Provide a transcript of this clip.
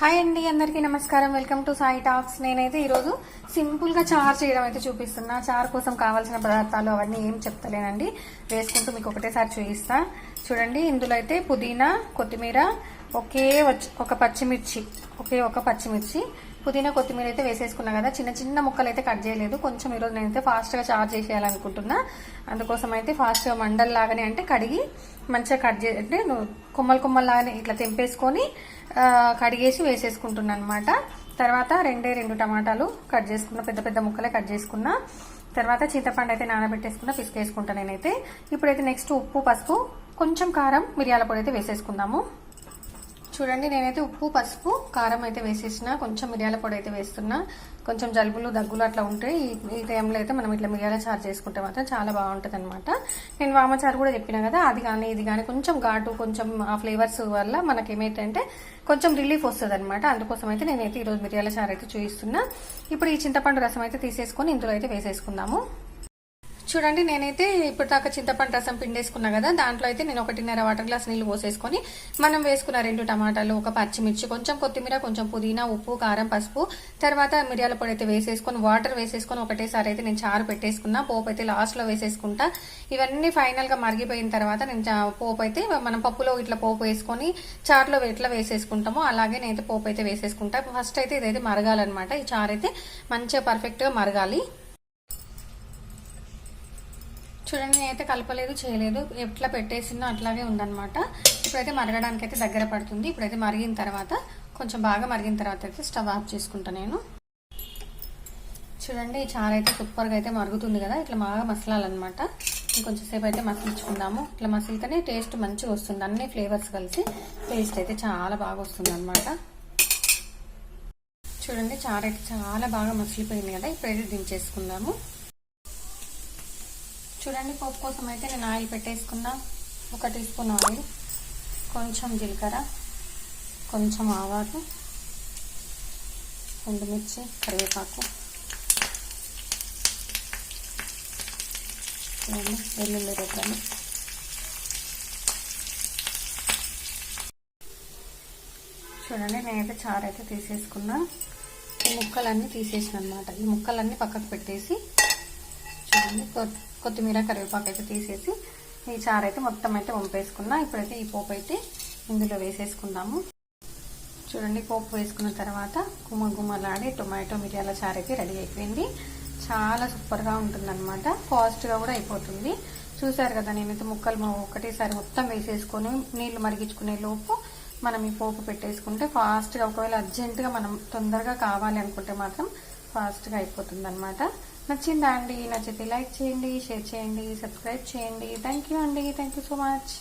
Hi అండి అందరికీ నమస్కారం. Welcome to Sai talks. నేనైతే ఈరోజు సింపుల్గా చార్ చేయడం అయితే చూపిస్తున్నా. చార్ కోసం కావాల్సిన పదార్థాలు అవన్నీ ఏం చెప్తలేనండి. వేసుకుంటూ మీకు ఒకటేసారి చూపిస్తా. చూడండి ఇందులో అయితే పుదీనా కొత్తిమీర ఒకే వచ్చి- ఒక పచ్చిమిర్చి ఒకే ఒక పచ్చిమిర్చి పుదీనా కొత్తిమీర అయితే వేసేసుకున్నా కదా చిన్న చిన్న ముక్కలు అయితే కట్ చేయలేదు. కొంచెం ఈరోజు నేనైతే ఫాస్ట్గా చార్జ్ చేసేయాలనుకుంటున్నా. అందుకోసం అయితే ఫాస్ట్గా మండల్ లాగానే అంటే కడిగి మంచిగా కట్ చే అంటే కొమ్మలు కొమ్మలు లాగానే ఇట్లా తెంపేసుకొని కడిగేసి వేసేసుకుంటున్నా అనమాట తర్వాత రెండే రెండు టమాటాలు కట్ చేసుకున్న పెద్ద పెద్ద ముక్కలే కట్ చేసుకున్నా. తర్వాత చింతపండు అయితే నానబెట్టేసుకున్న పిసికేసుకుంటా నేనైతే. ఇప్పుడైతే నెక్స్ట్ ఉప్పు పసుపు కొంచెం కారం మిరియాల పొడి అయితే వేసేసుకుందాము. చూడండి నేనైతే ఉప్పు పసుపు కారం అయితే వేసేసిన. కొంచెం మిరియాల పొడి అయితే వేస్తున్నా. కొంచెం జలుబులు దగ్గులు అట్లా ఉంటే ఈ ఈ టైంలో అయితే మనం ఇట్లా మిరియాల చారు చేసుకుంటే మాత్రం చాలా బాగుంటుంది అనమాట నేను వామచారు కూడా చెప్పిన కదా అది కానీ ఇది కానీ కొంచెం ఘాటు కొంచెం ఆ ఫ్లేవర్స్ వల్ల మనకి ఏమైతే కొంచెం రిలీఫ్ వస్తుంది అనమాట అందుకోసం అయితే నేనైతే ఈరోజు మిరియాల చారు అయితే చూపిస్తున్నా ఇప్పుడు ఈ చింతపండు రసం అయితే తీసేసుకొని ఇందులో అయితే వేసేసుకుందాము. చూడండి నేనైతే ఇప్పుడు దాకా చింతపండు రసం పిండేసుకున్నా కదా దాంట్లో అయితే నేను ఒకటిన్నర వాటర్ గ్లాస్ నీళ్ళు పోసేసుకొని మనం వేసుకున్న రెండు టమాటాలు ఒక పచ్చిమిర్చి కొంచెం కొత్తిమీర కొంచెం పుదీనా ఉప్పు కారం పసుపు తర్వాత మిరియాల పొడి అయితే వేసేసుకొని వాటర్ వేసేసుకొని ఒకటేసారి అయితే నేను చారు పెట్టేసుకున్నా పోపు అయితే లాస్ట్లో వేసేసుకుంటా. ఇవన్నీ ఫైనల్గా మరిగిపోయిన తర్వాత నేను చా- పోపు అయితే మనం పప్పులో ఇట్లా పోపు వేసుకొని చారులో ఎట్లా వేసేసుకుంటామో అలాగే నేనైతే పోపు అయితే వేసేసుకుంటా. ఫస్ట్ అయితే ఇదైతే మరగాలన్నమాట. ఈ చారు అయితే మంచిగా పర్ఫెక్ట్గా మరగాలి. చూడండి నేనైతే కలపలేదు చేయలేదు. ఎట్లా పెట్టేసినా అట్లాగే ఉందనమాట ఇప్పుడైతే మరగడానికి అయితే దగ్గర పడుతుంది. ఇప్పుడైతే మరిగిన తర్వాత కొంచెం బాగా మరిగిన తర్వాత అయితే స్టవ్ ఆఫ్ చేసుకుంటాను నేను. చూడండి ఈ చారు అయితే సూపర్గా అయితే మరుగుతుంది కదా. ఇట్లా బాగా మసలాలన్నమాట. ఇంకొంచెం సేపు అయితే మసిలించుకుందాము. ఇట్లా మసిలితేనే టేస్ట్ మంచిగా వస్తుంది. అన్ని ఫ్లేవర్స్ కలిసి టేస్ట్ అయితే చాలా బాగా వస్తుంది అనమాట చూడండి చారు అయితే చాలా బాగా మసిలిపోయింది కదా. ఇప్పుడైతే దించేసుకుందాము. చూడండి పోపు కోసం అయితే నేను ఆయిల్ పెట్టేసుకున్నా. ఒక టీ స్పూన్ ఆయిల్ కొంచెం జీలకర్ర కొంచెం ఆవాలు ఎండుమిర్చి కరివేపాకు వెల్లుల్లి రెబ్బలు. చూడండి నేనైతే చారు అయితే తీసేసుకున్నా. ఈ ముక్కలన్నీ తీసేసిన అనమాట ఈ ముక్కలన్నీ పక్కకు పెట్టేసి చూడండి కొ- కొత్తిమీర కరివేపాకు అయితే తీసేసి ఈ చారు అయితే మొత్తం అయితే వంపేసుకున్నా. ఇప్పుడైతే ఈ పోపు అయితే ఇందులో వేసేసుకుందాము. చూడండి పోపు వేసుకున్న తర్వాత గుమ్మ గుమ్మలాడి టొమాటో మిరియాల చారు అయితే రెడీ అయిపోయింది. చాలా సూపర్గా ఉంటుందన్నమాట. ఫాస్ట్గా కూడా అయిపోతుంది. చూసారు కదా నేనైతే ముక్కలు మా ఒకటేసారి మొత్తం వేసేసుకొని నీళ్ళు మరిగించుకునే లోపు మనం ఈ పోపు పెట్టేసుకుంటే ఫాస్ట్గా ఒకవేళ అర్జెంటుగా మనం తొందరగా కావాలి అనుకుంటే మాత్రం ఫాస్ట్గా అయిపోతుంది అనమాట నచ్చిందా అండి? నచ్చితే లైక్ చేయండి షేర్ చేయండి సబ్స్క్రైబ్ చేయండి. థ్యాంక్ యూ అండి. Thank you so much